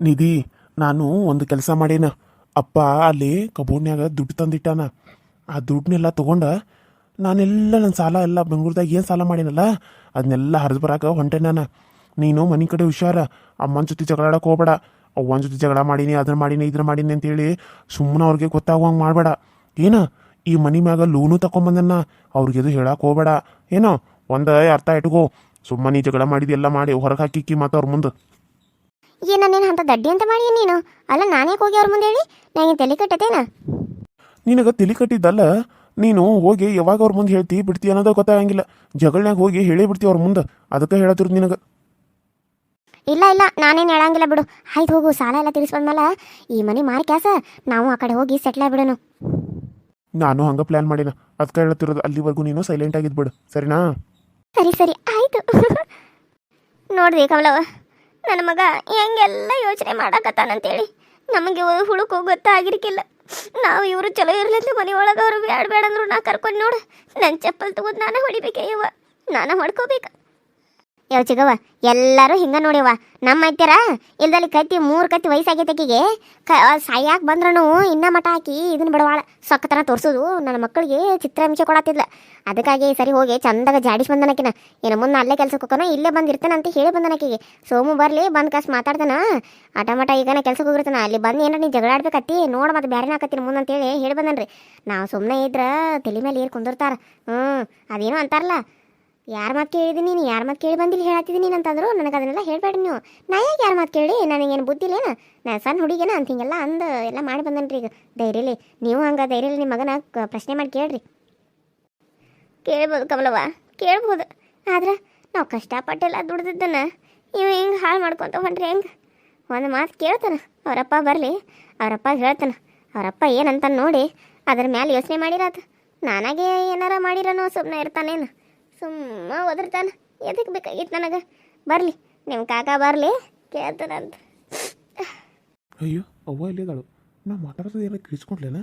ನಿಧಿ, ನಾನು ಒಂದು ಕೆಲಸ ಮಾಡೇನ. ಅಪ್ಪ ಅಲ್ಲಿ ಕಬೋರ್ಡ್ನ್ಯಾಗ ದುಡ್ಡು ತಂದಿಟ್ಟಾನ. ಆ ದುಡ್ಡನ್ನೆಲ್ಲ ತಗೊಂಡ ನಾನೆಲ್ಲ ನನ್ನ ಸಾಲ ಎಲ್ಲ ಬೆಂಗ್ಳೂರ್ದಾಗ ಏನು ಸಾಲ ಮಾಡೀನಲ್ಲ ಅದನ್ನೆಲ್ಲ ಹರಿದು ಬರಾಕ ಹೊಂಟೆ ನಾನು. ನೀನು ಮನೆ ಕಡೆ ಹುಷಾರ, ಅಮ್ಮನ ಜೊತೆ ಜಗಳ ಆಡಕ್ಕೆ ಹೋಗ್ಬೇಡ. ಅವ್ವನ ಜೊತೆ ಜಗಳ ಮಾಡೀನಿ ಅದನ್ನ ಮಾಡೀನಿ ಇದನ್ನ ಮಾಡೀನಿ ಅಂತೇಳಿ ಸುಮ್ಮನೆ ಅವ್ರಿಗೆ ಗೊತ್ತಾಗುವಂಗೆ ಮಾಡಬೇಡ. ಏನು? ಈ ಮನೆ ಮ್ಯಾಗ ಲೋನು ತಗೊಂಬಂದನ್ನ ಅವ್ರಿಗೆ ಅದು ಹೇಳಕ್ಕೆ ಹೋಗ್ಬೇಡ. ಏನೋ, ಒಂದು ಅರ್ಥ ಇಟ್ಕೋ. ಸುಮ್ಮನೆ ಜಗಳ ಮಾಡಿದೆಲ್ಲ ಮಾಡಿ ಹೊರಗೆ ಹಾಕಿಕ್ಕಿ ಮತ್ತು ಅವ್ರ ಮುಂದೆ. ಏ ನಾನೇನು ಅಂತ ದಡ್ಡಿ ಅಂತ ಮಾಡಿ ನೀನು? ಅಲ್ಲ ನಾನೇ ಹೋಗಿ ಅವ್ರ ಮುಂದೆ ಹೇಳಿ? ನನಗೆ ತಲೆ ಕಟ್ಟತೇನಾ? ನಿನಗೆ ತಲೆ ಕಟ್ಟಿದ್ದಲ್ಲ ನೀನು ಹೋಗಿ ಯಾವಾಗ ಅವ್ರ ಮುಂದೆ ಹೇಳ್ತಿ ಬಿಡ್ತಿ ಅನ್ನೋದು ಗೊತ್ತಾಗಂಗಿಲ್ಲ. ಜಗಳನ್ಯಾಗ ಹೋಗಿ ಹೇಳೇ ಬಿಡ್ತಿ ಅವ್ರ ಮುಂದೆ. ಅದಕ್ಕೆ ಹೇಳತಿರು ನಿನಗೆ. ಇಲ್ಲ ಇಲ್ಲ ನಾನೇನು ಹೇಳಂಗಿಲ್ಲ ಬಿಡು. ಆಯ್ತು ಹೋಗು ಸಾಲ ಎಲ್ಲ ತೀರಿಸಿ ಬಂದ್ಮೇಲೆ ಈ ಮನೆ ಮಾರಿ ಕ್ಯಾಸ ನಾವು ಆ ಕಡೆ ಹೋಗಿ ಸೆಟ್ಲ್ ಬಿಡೋಣ ನಾನು ಹಂಗೆ ಪ್ಲ್ಯಾನ್ ಮಾಡಿನ ಅದಕ್ಕೆ ಹೇಳತ್ತಿರೋದು ಅಲ್ಲಿವರೆಗೂ ನೀನು ಸೈಲೆಂಟ್ ಆಗಿದ್ಬಿಡು ಸರಿನಾ? ಸರಿ ಸರಿ ಆಯ್ತು. ನೋಡ್ರಿ ಕಮಲವ ನನ್ನ ಮಗ ಹೆಂಗೆಲ್ಲ ಯೋಚನೆ ಮಾಡಕತ್ತಾನಂತೇಳಿ ನಮಗೆ ಹುಡುಕು ಗೊತ್ತಾಗಿರ್ಕಿಲ್ಲ. ನಾವು ಇವರು ಚಲೋ ಇರ್ಲಿಲ್ಲ ಮನೆ ಒಳಗೆ ಅವರು ಬೇಡ ಬೇಡ ಅಂದ್ರು ನಾ ಕರ್ಕೊಂಡು ನೋಡು. ನನ್ನ ಚಪ್ಪಲ್ ತಗೋದು ನಾನು ಹೊಡಿಬೇಕೇ ಇವ ನಾನು ಹೊಡ್ಕೋಬೇಕು ಯಾವ ಚಿಗವ ಎಲ್ಲರೂ ಹಿಂಗ ನೋಡಿವ ನಮ್ಮ ಐತ್ಯಾರ ಇಲ್ದಲ್ಲಿ ಕತ್ತಿ, ಮೂರು ಕತ್ತಿ ವಯಸ್ಸಾಗೈತಕಿಗೆ ಕ ಸಾಯಾಕ್ ಬಂದ್ರೂ ಇನ್ನ ಮಠ ಹಾಕಿ ಇದನ್ನ ಬಿಡವಾಳ ಸೊಕ್ಕತನ ತೋರಿಸೋದು ನನ್ನ ಮಕ್ಕಳಿಗೆ ಚಿತ್ರಹಿಂಸೆ ಕೊಡತ್ತಿದ್ಲ ಅದಕ್ಕಾಗಿ ಸರಿ ಹೋಗಿ ಚಂದಾಗ ಜಾಡಿಸ್ ಬಂದನಕಿನ ಏನು ಮುಂದೆ ಅಲ್ಲೇ ಕೆಲ್ಸಕ್ಕೆ ಹೋಗೋಣ ಇಲ್ಲೇ ಬಂದಿರ್ತಾನ ಅಂತ ಹೇಳಿ ಬಂದನಕಿಗೆ ಸೋಮು ಬರಲಿ, ಬಂದ್ ಕಾಸು ಮಾತಾಡ್ತಾನ. ಆಟ ಈಗನ ಈಗ ಕೆಲ್ಸಕ್ಕೆ ಹೋಗಿರ್ತಾನ. ಅಲ್ಲಿ ಬಂದು ಏನಾರ ನೀ ಜಗಳ ಆಡ್ಬೇಕತ್ತಿ, ನೋಡ ಮತ್ತೆ ಬೇರೆ ಹಾಕತ್ತೀನಿ ಮುಂದೆ ಅಂತೇಳಿ ಹೇಳಿ ಬಂದನ್ರಿ. ನಾವು ಸುಮ್ಮನೆ ಇದ್ರ ತಲೆ ಮೇಲೆ ಏರ್ ಕುಂದಿರ್ತಾರ. ಹ್ಞೂ ಅದೇನೋ ಅಂತಾರಲ್ಲ. ಯಾರ ಮಾತು ಕೇಳಿದಿ ನೀನು? ಯಾರ ಮಾತು ಕೇಳಿ ಬಂದಿಲ್ಲ ಹೇಳತ್ತಿದ್ದೀನಿ ನೀನು ಅಂತಂದ್ರು? ನನಗೆ ಅದನ್ನೆಲ್ಲ ಹೇಳ್ಬೇಡಿ ನೀವು. ನಾ ಯಾಕೆ ಯಾರ ಮಾತು ಕೇಳಿ? ನನಗೇನು ಬುದ್ಧಿಲೇನ ನಾನು ಸಣ್ಣ ಹುಡುಗೇನ ಅಂತ ಹಿಂಗೆಲ್ಲ ಅಂದು ಎಲ್ಲ ಮಾಡಿ ಬಂದನ್ರಿ ಈಗ. ಧೈರ್ಯಲಿ ನೀವು ಹಂಗೆ ಧೈರ್ಯಲಿ ನಿಮ್ಮ ಮಗನ ಪ್ರಶ್ನೆ ಮಾಡಿ ಕೇಳ್ರಿ. ಕೇಳ್ಬೋದು ಕಮಲವ್ವ. ಕೇಳ್ಬೋದು. ಆದ್ರೆ ನಾವು ಕಷ್ಟಪಟ್ಟೆಲ್ಲ ದುಡ್ದಿದ್ದನ್ನು ನೀವು ಹಿಂಗೆ ಹಾಳು ಮಾಡ್ಕೊತ ಹೊಂಟ್ರಿ ಹೆಂಗೆ? ಒಂದು ಮಾತು ಕೇಳ್ತಾನೆ. ಅವರಪ್ಪ ಬರಲಿ. ಅವರಪ್ಪ ಹೇಳ್ತಾನೆ. ಅವರಪ್ಪ ಏನಂತ ನೋಡಿ. ಅದ್ರ ಮ್ಯಾಲೆ ಯೋಚನೆ ಮಾಡಿರೋದು ನನಗೆ ಏನಾರ ಮಾಡಿರನೋ ಸುಮ್ಮನೆ ಇರ್ತಾನೇನು? ಸುಮ್ಮ ಒದರ್ತಾನ. ಎದಕ್ಕೆ ಬೇಕಾಗಿತ್ತು ನನಗೆ? ಬರಲಿ ನಿಮ್ಮ ಕಾಕ ಬರಲಿ ಕೇಳ್ತಾನಂತ. ಅಯ್ಯೋ ಅವ್ವ ಇಲ್ಲಿದ್ದಾಳು ನಾ ಮಾತಾಡೋದು ಏನೋ ಕಿರಿಸ್ಕೊಂಡ್ಲೇನ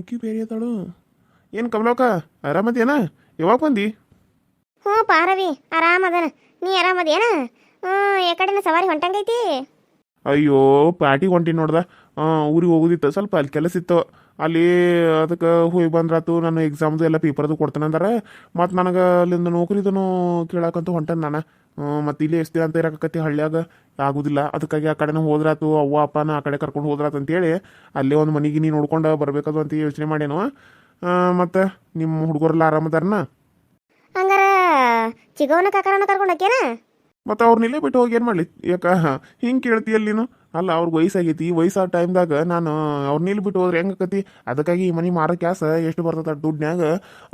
ಇಕ್ಕಿ ಬೇರೆ ಇದ್ದಾಳು. ಏನು ಕಮಲಕ್ಕ ಆರಾಮದೇನ? ಯಾವಾಗ ಬಂದಿ? ಹ್ಞೂ ಪಾರವಿ ಆರಾಮದನ ನೀ ಆರಾಮದೇನ ಹ್ಞೂ ಈ ಕಡೆನ ಸವಾರಿ ಹೊಂಟಂಗೈತಿ? ಅಯ್ಯೋ ಪಾರ್ಟಿ ಹೊಂಟಿ ನೋಡ್ದ. ಊರಿಗೆ ಹೋಗೋದಿತ್ತು. ಸ್ವಲ್ಪ ಅಲ್ಲಿ ಕೆಲಸ ಇತ್ತು. ಅಲ್ಲಿ ಅದಕ್ಕೆ ಹೋಗಿ ಬಂದ್ರಾತು ನಾನು ಎಕ್ಸಾಮ್ದು ಎಲ್ಲ ಪೇಪರ್ದು ಕೊಡ್ತೇನೆ ಅಂದ್ರೆ. ಮತ್ತು ನನಗೆ ಅಲ್ಲಿಂದ ನೌಕರಿದೂ ಕೇಳಕ್ಕಂತ ಹೊಂಟೆ ನಾನು. ಮತ್ತು ಇಲ್ಲಿ ಎಷ್ಟು ದಿನ ಅಂತ ಇರಕತ್ತಿ ಹಳ್ಳಿಯಾಗ. ಆಗುದಿಲ್ಲ. ಅದಕ್ಕಾಗಿ ಆ ಕಡೆನೂ ಹೋದ್ರಾತು ಅವ್ವ ಅಪ್ಪನ ಆ ಕಡೆ ಕರ್ಕೊಂಡು ಹೋದ್ರಾತು ಅಂತೇಳಿ ಅಲ್ಲೇ ಒಂದು ಮನೆಗೆ ನೀನು ನೋಡ್ಕೊಂಡು ಬರಬೇಕದು ಅಂತ ಯೋಚನೆ ಮಾಡೇನು ಮತ್ತು ನಿಮ್ಮ ಹುಡುಗರೆಲ್ಲ ಆರಾಮದಾರನ ಹಂಗಾರ ಚಿಗವನ ಕಾಕರನ್ನ ಕರ್ಕೊಂಡು ಹೋಗ್ಯಾನ ಮತ್ತು ಅವ್ರನ್ನಿಲ್ಲೇ ಬಿಟ್ಟು ಹೋಗಿ ಏನು ಮಾಡಲಿ? ಯಾಕ ಹಿಂಗೆ ಕೇಳ್ತೀಯಲ್ಲ ನೀನು? ಅಲ್ಲ, ಅವ್ರಿಗೆ ವಯಸ್ಸಾಗೈತಿ. ವಯಸ್ಸಾದ ಟೈಮ್ದಾಗ ನಾನು ಅವ್ರು ನಿಲ್ಬಿಟ್ಟು ಬಿಟ್ಟು ಹೋದ್ರೆ ಹೆಂಗಕತಿ? ಅದಕ್ಕಾಗಿ ಈ ಮನೆ ಮಾರೋ ಕ್ಯಾಸ ಎಷ್ಟು ಬರ್ತದ ದುಡ್ನ್ಯಾಗ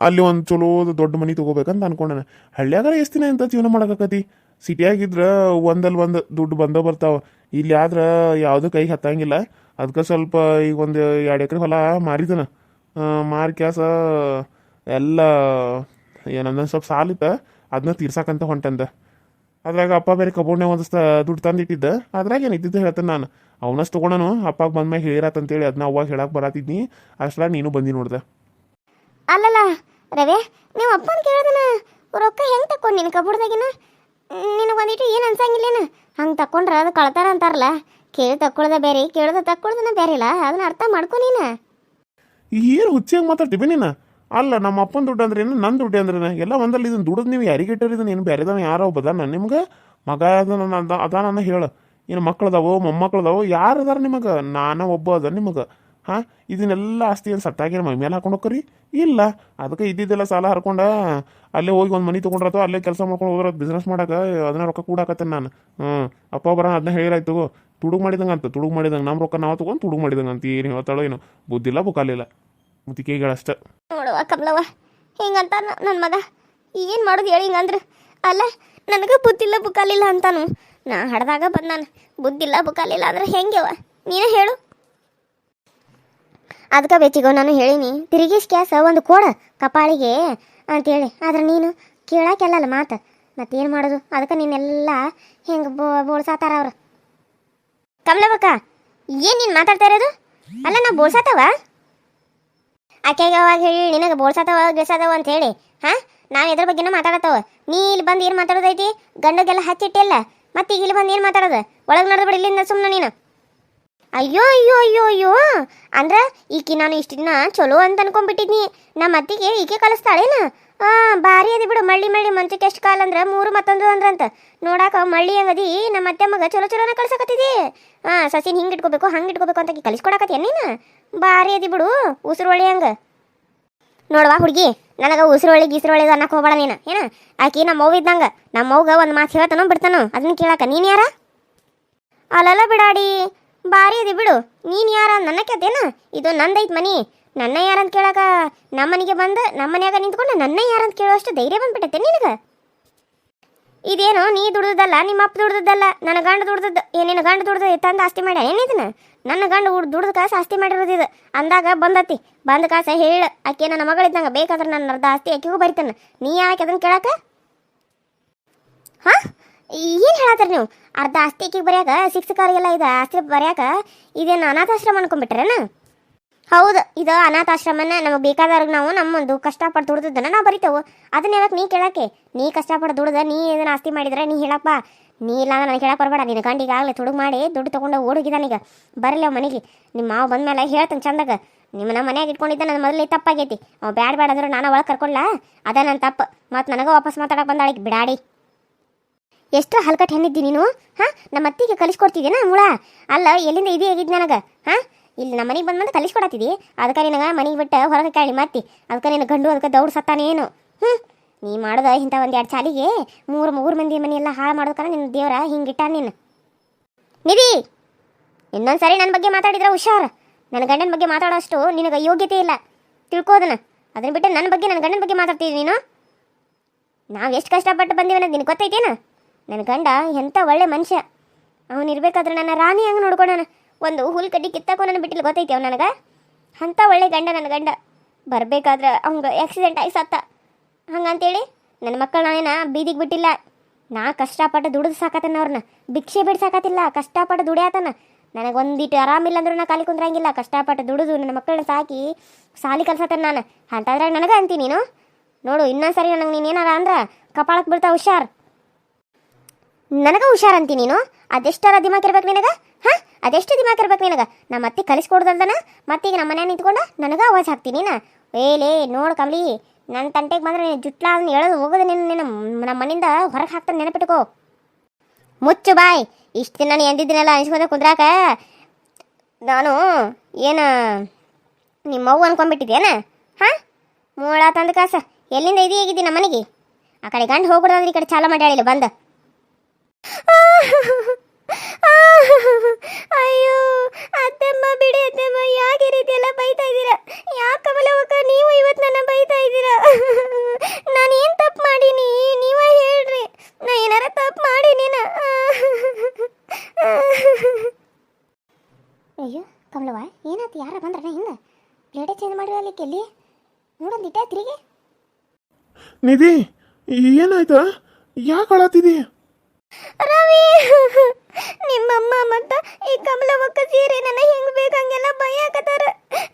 ಅಲ್ಲಿ ಒಂದು ಚಲೋ ದೊಡ್ಡ ಮನೆ ತೊಗೋಬೇಕಂತ ಅನ್ಕೊಂಡೆ ಹಳ್ಳಿಯಾಗಾರ ಎಷ್ಟು ದಿನ ಅಂತ ಜೀವನ ಮಾಡಕತ್ತಿ ಸಿಟಿಯಾಗಿದ್ರೆ ಒಂದಲ್ಲಿ ಒಂದು ದುಡ್ಡು ಬಂದ ಬರ್ತಾವ. ಇಲ್ಲಿ ಆದ್ರೆ ಯಾವುದೂ ಕೈಗೆ ಹತ್ತಂಗಿಲ್ಲ. ಅದಕ್ಕೆ ಸ್ವಲ್ಪ ಈಗ ಒಂದು ಎರಡು ಎಕರೆ ಹೊಲ ಮಾರಿದನ. ಮಾರಿ ಕ್ಯಾಸ ಎಲ್ಲ ಏನಂದ ಸ್ವಲ್ಪ ಸಾಲಿತ ಅದನ್ನ ತೀರ್ಸಕ್ಕಂತ ಹೊಂಟಂದ. ಅದ್ರಾಗ ಅಪ್ಪ ಬೇರೆ ಕಬೋಡ್ನ್ಯಾಗ ಒಂದಷ್ಟು ದುಡ್ಡು ತಂದಿಟ್ಟಿದ್ದ. ಅದ್ರಾಗ ಏನು ಇದ್ದಿದ್ದು ಹೇಳ್ತಾನೆ ನಾನು. ಅವನಷ್ಟು ತೊಗೊಂಡನು ಅಪ್ಪಾಗ ಬಂದ್ಮ್ಯಾಗ ಹೇಳಿರತ್ತಂತೇಳಿ ಅದನ್ನ ಅವಾಗ ಹೇಳಕ್ಕೆ ಬರತ್ತಿದ್ನಿ ಅಷ್ಟರ ನೀನು ಬಂದಿ ನೋಡ್ದೆ. ಅಲ್ಲಲ್ಲ ರವಿ ನೀವು ಅಪ್ಪನ ಕೇಳೋದನ ರೊಕ್ಕ ಹೆಂಗೆ ತಕೊಂಡು ನಿನ್ ಕಬೋಡ್ದಾಗಿನ ನಿನ್ ಬಂದಿಟ್ಟು ಏನು ಅನ್ಸಂಗಿಲ್ಲೇನ? ಹಂಗೆ ತಕೊಂಡ್ರ ಅದು ಕಳ್ತಾರ ಅಂತಾರಲ್ಲ. ಕೇಳಿ ತಕ್ಕೊಳ್ದ ಬೇರೆ ಕೇಳ್ದ ತಕ್ಕೊಳ್ದನ ಬೇರೆ ಇಲ್ಲ ಅದನ್ನ ಅರ್ಥ ಮಾಡ್ಕೊ ನೀನು. ಏನು ಹುಚ್ಚಿಯಾಗಿ ಮಾತಾಡ್ತೀವಿ ನೀನು? ಅಲ್ಲ, ನಮ್ಮ ಅಪ್ಪನ ದುಡ್ಡು ಅಂದ್ರೆ ಏನು? ನನ್ನ ದುಡ್ಡು ಅಂದ್ರೆ ಎಲ್ಲ ಒಂದಲ್ಲಿ ಇದನ್ನ ದುಡ್ದು ನೀವು ಯಾರಿಗೆ ನೀನು ಇದನ್ನ ಏನು ಬೇರೆದವ ಯಾರೋ ನಾನು ನಿಮ್ಗೆ? ಮಗ ಅದ ನನ್ನ ಅದ ನನ್ನ ಹೇಳು. ಏನು ಮಕ್ಕಳದಾವೋ, ಮೊಮ್ಮಕ್ಕಳದಾವೋ, ಯಾರು ಅದಾರ ನಿಮಗೆ? ನಾನು ಒಬ್ಬ ಅದ ನಿಮಗೆ. ಹಾಂ? ಇದನ್ನೆಲ್ಲ ಆಸ್ತಿ ಏನು ಸಟ್ಟಾಗಿ ಮೈ ಮೇಲೆ ಹಾಕೊಂಡು ಹೋಗ್ರಿ ಇಲ್ಲ. ಅದಕ್ಕೆ ಇದ್ದಿದ್ದೆಲ್ಲ ಸಾಲ ಹರ್ಕೊಂಡ ಅಲ್ಲೇ ಹೋಗಿ ಒಂದು ಮನೆ ತೊಗೊಂಡ್ರತೋ, ಅಲ್ಲೇ ಕೆಲಸ ಮಾಡ್ಕೊಂಡು ಹೋದ್ರ ಬಿಸ್ನೆಸ್ ಮಾಡಕ್ಕೆ ಅದನ್ನ ರೊಕ್ಕ ಕೂಡಾಕತ್ತೇನೆ ನಾನು. ಹ್ಞೂ ಅಪ್ಪ ಬರ ಅದನ್ನ ಹೇಳಿರಾಯ್ತು ತುಡುಗು ಮಾಡಿದಂಗೆ ಅಂತ ತುಡುಗು ಮಾಡಿದಂಗೆ. ನಮ್ಮ ರೊಕ್ಕ ನಾವು ತೊಗೊಂಡು ತುಡುಗು ಮಾಡಿದಂಗೆ ಅಂತ ಏನು ಹೇಳ್ತಾಳೋ ಏನು. ಬುದ್ಧಿಲ್ಲ, ಬುಕಾಲಿಲ್ಲ. ಮುತ್ತಿಗೆಗಳಷ್ಟ. ನೋಡುವ ಕಮಲವ್ವ, ಹಿಂಗಂತ ನನ್ನ ಮಗ. ಏನ್ ಮಾಡೋದು ಹೇಳಿ ಹಿಂಗಂದ್ರೆ. ಅಲ್ಲ, ನನಗೆ ಬುದ್ಧಿಲ್ಲ ಬುಕಾಲಿಲ್ಲ ಅಂತಾನು. ನಾ ಹಡ್ದಾಗ ಬಂದು ನಾನು. ಬುದ್ಧಿಲ್ಲ ಬುಕಾಲಿಲ್ಲ ಅಂದ್ರೆ ಹೆಂಗೆವ ನೀನೇ ಹೇಳು. ಅದಕ್ಕೆ ಬೆಚ್ಚಿಗೋ ನಾನು ಹೇಳಿನಿ ತಿರುಗಿಸ್ ಕ್ಯಾಸ ಒಂದು ಕೋಡ ಕಪಾಳಿಗೆ ಅಂತೇಳಿ. ಆದ್ರೆ ನೀನು ಕೇಳಕ್ಕೆಲ್ಲಲ್ಲ ಮಾತು. ಮತ್ತೇನು ಮಾಡೋದು? ಅದಕ್ಕೆ ನೀನೆಲ್ಲ ಹಿಂಗೆ ಬೋ ಬೋಳ್ಸಾತಾರ ಅವ್ರು. ಕಮಲಬಕ್ಕ ಏನು ನೀನು ಮಾತಾಡ್ತಾ ಇರೋದು? ಅಲ್ಲ, ನಾ ಬೋಳ್ಸಾತವ? ಆಕೆಗೆ ಅವಾಗ ಹೇಳಿ, ನಿನಗೆ ಬೋಳ್ಸತವ ಗಿಳ್ಸತ್ತವ ಅಂತ ಹೇಳಿ, ಹಾ? ನಾವು ಎದ್ರ ಬಗ್ಗೆನೂ ಮಾತಾಡತ್ತವ. ನೀ ಇಲ್ಲಿ ಬಂದು ಏನು ಮಾತಾಡೋದೈತಿ? ಗಂಡಗೆಲ್ಲ ಹಚ್ಚಿಟ್ಟಿಲ್ಲ. ಮತ್ತೆ ಈಗ ಇಲ್ಲಿ ಬಂದು ಏನು ಮಾತಾಡೋದು? ಒಳಗೆ ನಡೆದು ಬಿಡಿ, ಇಲ್ಲಿಂದ ಸುಮ್ಮನೆ ನೀನು. ಅಯ್ಯೋ ಅಯ್ಯೋ ಅಯ್ಯೋ ಅಯ್ಯೋ. ಅಂದ್ರ ಈಕಿ ನಾನು ಇಷ್ಟು ದಿನ ಚಲೋ ಅಂತ ಅನ್ಕೊಂಡ್ಬಿಟ್ಟಿದ್ನಿ. ನಮ್ಮ ಅತ್ತಿಗೆ ಈಕೆ ಕಲಿಸ್ತಾಳೇನ? ಆ, ಭಾರಿ ಅದಿ ಬಿಡು, ಮಳ್ಳಿ ಮಳ್ಳಿ ಮಂಚಕ್ಕೆ ಎಷ್ಟು ಕಾಲ ಅಂದ್ರೆ ಮೂರು ಮತ್ತೊಂದು ಅಂದ್ರಂತ. ನೋಡಾಕ ಮಳ್ಳಿ ಹಂಗದಿ ನಮ್ಮ ಅತ್ತೆ ಮಗ ಚಲೋ ಚಲೋನ ಕಳ್ಸಕತ್ತಿದಿ. ಹಾ ಸಸಿನ ಹಿಂಗೆ ಇಟ್ಕೋಬೇಕು, ಹಂಗೆ ಇಟ್ಕೋಬೇಕು ಅಂತ ಕಲಿಸ್ಕೊಡಕತ್ತೀಯ ನೀನು? ಭಾರಿ ಅದಿ ಬಿಡು ಉಸಿರು ಒಳ್ಳೆ ಹಂಗ. ನೋಡವಾ ಹುಡುಗಿ, ನನಗೆ ಗೀಸಿರು ಗೀಸಿರೊಳ್ಳಿ ಅನ್ನಕ್ಕೆ ಹೋಗ್ಬೇಡ ನೀನು. ಏನ? ಆಕಿ ನಮ್ಮ ಮೌ ಇದ್ದಂಗ. ನಮ್ಮ ಮೌಗ ಒಂದು ಮಾತು ಹೇಳ್ತಾನೋ ಬಿಡ್ತಾನೋ, ಅದನ್ನ ಕೇಳಾಕ. ನೀನು ಯಾರ? ಅಲ್ಲಲ್ಲ ಬಿಡಾಡಿ. ಬಾರಿ ಅದಿ ಬಿಡು. ನೀನು ಯಾರ? ನನ್ನ ಕೇತೇನ ಇದು ನಂದೈತ್ ಮನಿ. ನನ್ನ ಯಾರಂತ ಕೇಳಾಕ ನಮ್ಮ ಮನೆಗೆ ಬಂದು, ನಮ್ಮ ಮನೆಯಾಗ ನಿಂತ್ಕೊಂಡು ನನ್ನ ಯಾರಂತ ಕೇಳೋಷ್ಟು ಧೈರ್ಯ ಬಂದ್ಬಿಟ್ಟೈತೆ ನಿನಗೆ? ಇದೇನು ನೀ ದುಡ್ದದಲ್ಲ ನಿಮ್ಮ ಅಪ್ಪ ದುಡ್ದಲ್ಲ ನನ್ನ ಗಂಡ ದುಡ್ದದ್ದು ಏನೇನು ಗಂಡ ದುಡ್ದು ತಂದು ಆಸ್ತಿ ಮಾಡ್ಯ ಏನಿದನ ನನ್ನ ಗಂಡ ದುಡ್ದು ಕಾಸು ಆಸ್ತಿ ಮಾಡಿರೋದು ಇದು. ಅಂದಾಗ ಬಂದತಿ. ಬಂದ ಕಾಸು ಹೇಳ. ಆಕೆ ನನ್ನ ಮಗಳಿದ್ದಂಗೆ ಬೇಕಾದ್ರೆ ನನ್ನ ಅರ್ಧ ಆಸ್ತಿ ಆಕೆಗೂ ಬರಿತಾನೆ. ನೀ ಯಾಕೆ ಅದನ್ನು ಕೇಳಾಕ? ಹಾಂ? ಏನು ಹೇಳತ್ತೀರಿ ನೀವು? ಅರ್ಧ ಆಸ್ತಿ ಆಕೆಗೆ ಬರ್ಯಾಕ ಶಿಕ್ಷಕರಿಗೆಲ್ಲ ಇದು, ಆಸ್ತಿ ಬರ್ಯಾಕ ಇದೇನು ಅನಾಥಾಶ್ರಮ ಅನ್ಕೊಂಡ್ಬಿಟ್ರೇನ? ಹೌದು, ಇದು ಅನಾಥಾಶ್ರಮನ ನಮಗೆ ಬೇಕಾದವ್ರಿಗೆ ನಾವು ನಮ್ಮೊಂದು ಕಷ್ಟಪಟ್ಟು ದುಡ್ದದ್ದನ್ನ ನಾವು ಬರಿತೇವೆ. ಅದನ್ನ ಯಾವಾಗ ನೀ ಕೇಳಕ್ಕೆ ನೀ ಕಷ್ಟಪಟ್ಟು ದುಡ್ದ, ನೀ ಇದನ್ನ ಆಸ್ತಿ ಮಾಡಿದ್ರೆ ನೀ ಹೇಳಪ್ಪ. ನೀ ಇಲ್ಲ ಅಂದ್ರೆ ನನಗೆ ಹೇಳಕ್ಕೆ ಬರಬೇಡ. ನಿನ್ನ ಆಗಲೇ ತುಡುಗ್ ಮಾಡಿ ದುಡ್ಡು ತೊಗೊಂಡು ಓಡೋಗಿದ್ದಾನೀಗ ಬರಲಿ ಅವ್ ಮನೆಗೆ. ನಿಮ್ಮ ಮಾವ ಬಂದ್ಮೇಲೆ ಹೇಳ್ತಾನೆ ಚಂದಾಗ. ನಿಮ್ಮ ನಮ್ಮ ಮನ್ಯಾಗ ಇಟ್ಕೊಂಡಿದ್ದ ನನ್ನ ಮೊದಲೇ ತಪ್ಪಾಗೈತಿ. ಅವ ಬ್ಯಾಡ ಬ್ಯಾಡ ಅಂದ್ರೆ ನಾನು ಒಳಗೆ ಕರ್ಕೊಳ್ಳ ಅದ ನನ್ನ ತಪ್ಪು. ಮತ್ತು ನನಗೆ ವಾಪಸ್ ಮಾತಾಡಕ್ಕೆ ಬಂದಾಳಿಗೆ. ಬಿಡಾಡಿ. ಎಷ್ಟು ಹಲ್ಕಟ್ ಹೆಣ್ಣಿದ್ದಿ ನೀನು, ಹಾಂ? ನಮ್ಮ ಅತ್ತಿಗೆ ಕಲಿಸ್ಕೊಡ್ತಿದ್ದೀನ ಮುಳ? ಅಲ್ಲ, ಎಲ್ಲಿಂದ ಇದೇ ಆಗಿದ್ದು ನನಗೆ, ಹಾಂ? ಇಲ್ಲಿ ನಮ್ಮ ಮನೆಗೆ ಬಂದ್ಮೇಲೆ ಕಲಿಸ್ಕೊಡತ್ತಿದ್ದಿ ಅದಕ್ಕೆ ನಿನಗೆ ಮನೆಗೆ ಬಿಟ್ಟು ಹೊರಗೆ ಕೇಳಿ ಮತ್ತಿ. ಅದಕ್ಕೆ ನಿನ್ನ ಗಂಡು ಅದಕ್ಕೆ ದೌಡ್ ಸತ್ತಾನೇನು? ಹ್ಞೂ ನೀ ಮಾಡೋದ ಇಂಥ ಒಂದು ಎರಡು ಚಾಲಿಗೆ ಮೂರು ಮೂರು ಮಂದಿ ಮನೆಯೆಲ್ಲ ಹಾಳು ಮಾಡೋದಕ್ಕನ ನಿನ್ನ ದೇವ್ರ ಹಿಂಗಿಟ್ಟ ನೀನು. ನಿಧಿ! ಇನ್ನೊಂದು ಸರಿ ನನ್ನ ಬಗ್ಗೆ ಮಾತಾಡಿದ್ರೆ ಹುಷಾರ್ ನನ್ನ ಗಂಡನ ಬಗ್ಗೆ ಮಾತಾಡೋಷ್ಟು ನಿನಗೆ ಯೋಗ್ಯತೆ ಇಲ್ಲ. ತಿಳ್ಕೋದನ ಅದನ್ನ. ಬಿಟ್ಟು ನನ್ನ ಬಗ್ಗೆ ನನ್ನ ಗಂಡನ ಬಗ್ಗೆ ಮಾತಾಡ್ತೀವಿ ನೀನು? ನಾವು ಎಷ್ಟು ಕಷ್ಟಪಟ್ಟು ಬಂದೀವಿ ಅನ್ನೋದು ನಿನಗೆ ಗೊತ್ತೈತೇನ? ನನ್ನ ಗಂಡ ಎಂಥ ಒಳ್ಳೆ ಮನುಷ್ಯ. ಅವನು ಇರ್ಬೇಕಾದ್ರೆ ನನ್ನ ರಾಣಿ ಹಂಗೆ ನೋಡ್ಕೊಳೋಣ ಒಂದು ಹುಲ್ ಕಡ್ಡಿ ಕಿತ್ತಾಕೋ ನನ್ನ ಬಿಟ್ಟಿಲ್ಲ ಗೊತ್ತೈತಿ ಅವ್ನು ನನಗೆ? ಅಂಥ ಒಳ್ಳೆ ಗಂಡ ನನ್ನ ಗಂಡ. ಬರಬೇಕಾದ್ರೆ ಅವ್ಗೆ ಆಕ್ಸಿಡೆಂಟ್ ಆಗಿ ಸತ್ತ. ಹಂಗಂತೇಳಿ ನನ್ನ ಮಕ್ಕಳು ನಾನೇನ ಬೀದಿಗೆ ಬಿಟ್ಟಿಲ್ಲ. ನಾ ಕಷ್ಟಪಟ್ಟು ದುಡಿದು ಸಾಕತನ ಅವ್ರನ್ನ ಭಿಕ್ಷೆ ಬಿಡ್ಸಾಕತ್ತಿಲ್ಲ ಕಷ್ಟಪಟ್ಟು ದುಡಿಯಾತನ. ನನಗೆ ಒಂದಿಟ್ಟು ಆರಾಮಿಲ್ಲ ಅಂದ್ರೂ ನಾ ಖಾಲಿ ಕುಂದ್ರಂಗಿಲ್ಲ. ಕಷ್ಟಪಟ್ಟು ದುಡಿದು ನನ್ನ ಮಕ್ಕಳನ್ನ ಸಾಕಿ ಸಾಲಿ ಕಲ್ಸತನ ನಾನು. ಅಂತಂದ್ರೆ ನನಗೆ ಅಂತೀನಿ ನೀನು. ನೋಡು, ಇನ್ನೊಂದ್ಸರಿ ನನಗೆ ನೀನು ಏನಾರ ಅಂದ್ರೆ ಕಪಾಳಕ್ಕೆ ಬಿಡ್ತಾ ಹುಷಾರ್. ನನಗೆ ಹುಷಾರ್ ನೀನು. ಅದೆಷ್ಟರ ದಿಮಾಕ್ ಇರ್ಬೇಕು ನಿನಗ? ಹಾಂ? ಅದೆಷ್ಟು ದಿಮಾಕ್ ಇರ್ಬೇಕು ನಿನಗ? ನಮ್ಮ ಅತ್ತೆ ಕಲಿಸ್ಕೊಡ್ದಲ್ದನ ಮತ್ತೀಗ ನಮ್ಮ ಮನ್ಯಾಗ ನಿಂತ್ಕೊಂಡು ನನಗ ಅವಾಜ್ ಹಾಕ್ತೀನಿ ನಾ ಏಲೇ ನೋಡು ಕಮಲಿ. ನನ್ನ ತಂಟೆಗೆ ಬಂದ್ರೆ ನೀನು ಜುಟ್ಲ ಅದನ್ನ ಎಳೆದು ಹೋಗೋದು ನಿನ್ನ ನಿನ್ನ ನಮ್ಮ ಮನೆಯಿಂದ ಹೊರಗೆ ಹಾಕ್ತಾನೆ ನೆನಪಿಟ್ಕೋ. ಮುಚ್ಚು ಬಾಯ್. ಇಷ್ಟು ದಿನ ನಾನು ಎಂದಿದ್ದೀನಲ್ಲ ಅನಿಸ್ಕೊಂಡ ಕುಂದ್ರಾಕ. ನಾನು ಏನು ನಿಮ್ಮ ಅವ್ವ ಅನ್ಕೊಂಡ್ಬಿಟ್ಟಿದ್ಯೇನ? ಹಾಂ? ಮೂಳ ತಂದು ಕಾಸ. ಎಲ್ಲಿಂದ ಇದೀ ಹೇಗಿದ್ದಿ ನಮ್ಮ ಮನೆಗೆ ಆ ಕಡೆ ಗಂಡು ಹೋಗ್ಬಿಡೋದ್ರೆ ಈ ಕಡೆ ಚಾಲ ಮಾಡ್ಯಾಳಿಲ್ಲ, ಬಂದ ಅಯ್ಯೋ ಅತ್ತಮ್ಮ ಬಿಡಿ ಅತ್ತಮ್ಮ ಯಾಕೆ ಈ ರೀತಿ ಎಲ್ಲ ಬೈತಾ ಇದ್ದೀರಾ ಯಾಕೆ ಕಮಲವಕ್ಕ ನೀವು ಇವತ್ತು ನನ್ನ ಬೈತಾ ಇದ್ದೀರಾ ನಾನು ಏನು ತಪ್ಪು ಮಾಡೀನಿ ನೀವೇ ಹೇಳ್ರಿ ನಾ ಏನಾರ ತಪ್ಪು ಮಾಡೀನಿನ ಅಯ್ಯೋ ಕಮಲವ್ವ ಏನಾಯ್ತು ಹಿಂಗೆ ಪ್ಲೇಟೇ ಚೇಂಜ್ ಪ್ಲೇಟೇ ಅಲ್ಲಿ ಕೆಲ್ಲಿ ನೋಡೊಂದು ಇಟ್ಟ ತಿರುಗಿ. ನಿಧಿ ಏನಾಯ್ತಾ? ಯಾಕೆ ಅಳತ್ತಿದಿ ರವಿ ನಿಮ್ಮಮ್ಮ ಮತ್ತ ಈ ಕಮಲವಕ್ಕ ಸೀರೆ ನನ್ನ ಹೆಂಗ್ ಬೇಕಂಗೆಲ್ಲ ಬೈಯಾಕತ್ತಾರ.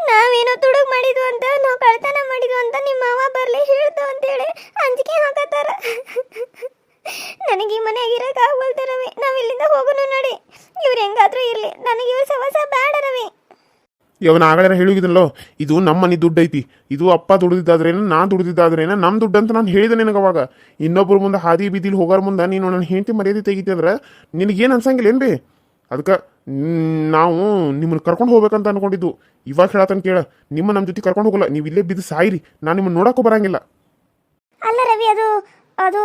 ನಾವೇನೋ ತುಡುಗ್ ಮಾಡಿದ್ವು ಅಂತ ನಾವು ಕಳ್ತನ ಮಾಡಿದ್ವು ಅಂತ ನಿಮ್ಮ ಮಾವ ಬರ್ಲಿ ಹೇಳ್ದು ಅಂತೇಳಿ ಅಂಜಿಕೆ ಹಾಕತ್ತಾರ. ನನಗೆ ಈ ಮನೆಯಾಗ ಇರಕ್ ಆಗ್ವಲ್ತ ರವಿ. ನಾವ್ ಇಲ್ಲಿಂದ ಹೋಗೋಣ ನೋಡಿ. ಇವ್ರು ಹೆಂಗಾದ್ರೂ ಇರ್ಲಿ. ನನಗೆ ಇವ್ರ ಸವಸ ಇವನ ಆಗಳರ ಹೇಳಿದ್ನಲ್ಲೋ, ಇದು ನಮ್ಮ ಮನೆ ದುಡ್ಡು ಐತಿ ಇದು ಅಪ್ಪ ದುಡ್ದಿದ್ದಾದ್ರೇನ ನಾ ದುಡ್ದಿದ್ದಾದ್ರೇನ ನಮ್ಮ ದುಡ್ಡು ಅಂತ ನಾನು ಹೇಳಿದೆ ನಿನಗೆ ಅವಾಗ. ಇನ್ನೊಬ್ಬರು ಮುಂದೆ ಹಾದಿ ಬೀದಿಲಿ ಹೋಗೋರ ಮುಂದೆ ನೀನು ನನ್ನ ಹೆಂಡತಿ ಮರ್ಯಾದೆ ತೆಗಿತಿ ಅಂದ್ರೆ ನಿನಗೇನು ಅನ್ಸಂಗಿಲ್ಲ ಏನು ಬೇ ಅದಕ್ಕೆ ನಾವು ನಿಮ್ಮನ್ನ ಕರ್ಕೊಂಡು ಹೋಗ್ಬೇಕಂತ ಅನ್ಕೊಂಡಿದ್ದು. ಇವಾಗ ಹೇಳತನ ಕೇಳ, ನಿಮ್ಮ ನಮ್ಮ ಜೊತೆ ಕರ್ಕೊಂಡು ಹೋಗಲ್ಲ, ನೀವು ಇಲ್ಲೇ ಬಿದ್ದು ಸಾಯಿರಿ, ನಾನು ನಿಮ್ಮನ್ನ ನೋಡಕ್ಕೂ ಬರಂಗಿಲ್ಲ. ಅಲ್ಲ ರವಿ, ಅದು ಅದು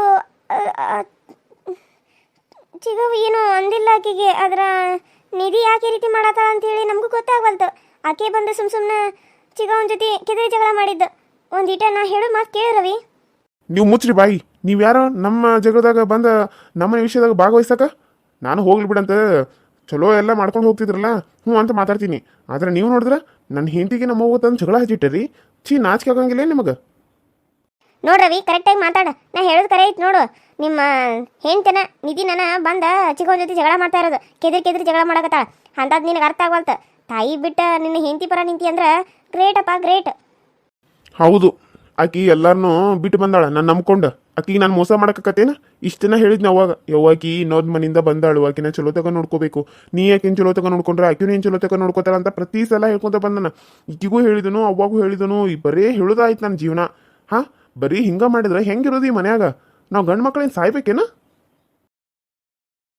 ಚಿಗವು ಏನು ಅಂದಿಲ್ಲ ಆಕೆಗೆ, ಅದರ ನಿಧಿ ಯಾಕೆ ರೀತಿ ಮಾಡತ್ತಾಳ ಅಂತೇಳಿ ನಮಗೂ ಗೊತ್ತಾಗವಲ್ತು. ಆಕೆ ಬಂದು ಸುಮ್ ಸುಮ್ಮನೆ ಚಿಗವನ ಜೊತೆ ಕೆದರಿ ಜಗಳ ಮಾಡಿದ್ದ. ಇಟ ನಾ ಹೇಳು ಮಾತು ಕೇಳು ರವಿ. ನೀವು ಮುಚ್ಚ್ರಿ ಬಾಯಿ. ನೀವು ಯಾರೋ ನಮ್ಮ ಜಗಳದಾಗ ಬಂದ ನಮ್ಮ ವಿಷಯದಾಗ ಭಾಗವಹಿಸಕ ನಾನು ಹೋಗ್ಲಿ ಬಿಡಂತ ಚಲೋ ಎಲ್ಲ ಮಾಡ್ಕೊಂಡು ಹೋಗ್ತಿದ್ರಲ್ಲ ಹ್ಞೂ ಅಂತ ಮಾತಾಡ್ತೀನಿ. ಆದ್ರೆ ನೀವು ನೋಡಿದ್ರೆ ನನ್ನ ಹೆಂಡತಿಗೆ ನಮ್ಮ ತಂದು ಜಗಳ ಹಚ್ಚಿಟ್ಟರಿ. ಛೀ ನಾಚಿಕೆ ಆಗಂಗಿಲ್ಲ ನಿಮಗೆ? ನೋಡಿ ರವಿ ಕರೆಕ್ಟಾಗಿ ಮಾತಾಡ. ನಾ ಹೇಳೋದು ಕರೆ ಐತೆ ನೋಡು. ನಿಮ್ಮ ಹೆಂಡ್ತನ ನಿಧಿ ನನ್ನ ಬಂದ ಚಿಕ್ಕವನ ಜೊತೆ ಜಗಳ ಮಾಡ್ತಾ ಇರೋದು. ಕೆದರಿ ಕೆದರಿ ಜಗಳ ಮಾಡಕತ್ತಾಳ. ಅಂಥದ್ದು ನಿನಗೆ ಅರ್ಥ ಆಗವಲ್ತು. ತಾಯಿ ಬಿಟ್ಟ ನಿನ್ನ ಹೆಂಡತಿ ಪರ ನಿಂತಿ ಅಂದ್ರೆ ಗ್ರೇಟ್ ಅಪ್ಪ ಗ್ರೇಟ್ ಹೌದು. ಆಕಿ ಎಲ್ಲಾರನ್ನೂ ಬಿಟ್ಟು ಬಂದಾಳ, ನಾನು ನಂಬ್ಕೊಂಡು. ಆಕಿಗೆ ನಾನು ಮೋಸ ಮಾಡಕತ್ತೇನ ಇಷ್ಟನ್ನ ಹೇಳಿದ್ನ ಅವಾಗ. ಯವ್ವಾಕಿ ಇನ್ನೊಂದ್ ಮನಿಂದ ಬಂದಾಳು, ಆಕಿನ ಚಲೋ ತಗ ನೋಡ್ಕೋಬೇಕು. ನೀ ಯಾಕಿನ ಚಲೋ ತಗ ನೋಡ್ಕೊಂಡ್ರೆ, ಆಕಿನೂ ಏನ್ ಚಲೋ ತಗ ನೋಡ್ಕೋತಾಳ ಅಂತ ಪ್ರತಿ ಸಲ ಹೇಳ್ಕೊಂತ ಬಂದನ. ಈಕಿಗೂ ಹೇಳಿದನು ಅವಾಗೂ ಹೇಳಿದನು, ಈ ಬರೀ ಹೇಳುದಾಯ್ತು ನನ್ನ ಜೀವನ. ಹಾ? ಬರೀ ಹಿಂಗ ಮಾಡಿದ್ರೆ ಹೆಂಗಿರೋದು ಈ ಮನ್ಯಾಗ? ನಾವು ಗಂಡು ಮಕ್ಳೇನು ಸಾಯ್ಬೇಕೇನ?